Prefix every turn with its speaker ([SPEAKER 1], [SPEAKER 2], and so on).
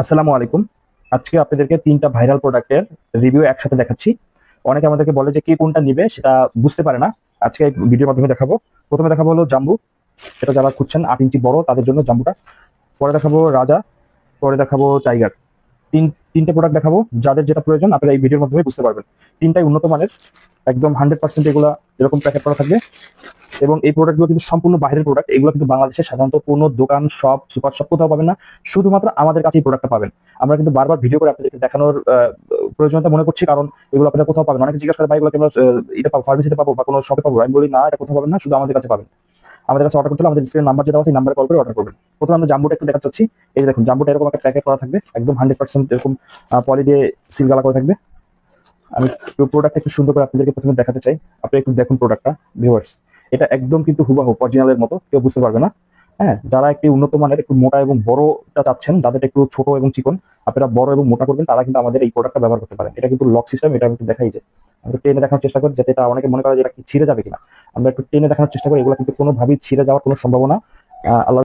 [SPEAKER 1] আসসালামু আলাইকুম। আজকে আপনাদেরকে তিনটা ভাইরাল প্রোডাক্টের রিভিউ একসাথে দেখাচ্ছি। অনেকে আমাদেরকে বলে যে কে কোনটা নিবে সেটা বুঝতে পারে না। আজকে ভিডিওর মাধ্যমে দেখাবো। প্রথমে দেখাবো হলো জাম্বু। সেটা যারা খুঁজছেন আট ইঞ্চি বড়, তাদের জন্য জাম্বুটা। পরে দেখাবো রাজা, পরে দেখাবো টাইগার তিন তিনটে প্রোডাক্ট দেখাবো। যাদের যেটা প্রয়োজন আপনারা এই ভিডিওর মাধ্যমে বুঝতে পারবেন। তিনটাই উন্নত মানের একদম হান্ড্রেড পার্সেন্ট এগুলা এরকম প্যাকেট করা থাকবে। এবং এই প্রোডাক্টগুলো কিন্তু সম্পূর্ণ বাইরের প্রোডাক্ট এগুলো কিন্তু বাংলাদেশে সাধারণত কোনো দোকান শপ সুপার শপ কোথাও পাবেন না। শুধুমাত্র আমাদের কাছে এই প্রোডাক্টটা পাবেন। আমরা কিন্তু বারবার ভিডিও করে আপনাদেরকে দেখানোর আহ, প্রয়োজনীয়তা মনে করছি কারণ এগুলো আপনারা কোথাও পাবেন অনেকে জিজ্ঞাসা করে ভাই এগুলো কেন এটা পাবো ফার্মেসিতে পাবো বা কোনো শপে পাবো? আমি বলি না এটা কোথাও পাবেন না শুধু আমাদের কাছে পাবেন। আমাদের কাছে অর্ডার করতে আমাদের স্ক্রিনের নাম্বার যেটা আছে নাম্বারে কল করে অর্ডার করবেন। প্রথমে আমরা জাম্বুটা একটু দেখা চাচ্ছি এই দেখুন, জাম্বুটা এরকম একটা প্যাকেট করা থাকবে। একদম হান্ড্রেড পার্সেন্ট এরকম পলি দিয়ে সিল গালা করে থাকবে। আমি প্রোডাক্ট একটু সুন্দর করে আপনাদেরকে প্রথমে দেখাতে চাই। আপনি একটু দেখুন প্রোডাক্টটা ভিউয়ার্স এটা একদম কিন্তু হুবাহু অরিজিনালের মতো, কেউ বুঝতে পারবে না। হ্যাঁ যারা একটু উন্নত মানের, একটু মোটা এবং বড়টা চাচ্ছেন, যাদের একটু ছোট এবং চিকন, আপনারা বড় এবং মোটা করবেন, তারা কিন্তু আমাদের এই প্রোডাক্টটা ব্যবহার করতে পারেন। এটা কিন্তু লক সিস্টেম এটা আমি একটু দেখাই যে। আমরা টেনে দেখানোর চেষ্টা করি যাতে এটা অনেকে মনে করে যে এটা কি ছিঁড়ে যাবে কিনা। আমরা একটু টেনে দেখানোর চেষ্টা করি, এগুলো কিন্তু কোনোভাবেই ছিঁড়ে যাওয়ার কোনো সম্ভাবনা আল্লাহ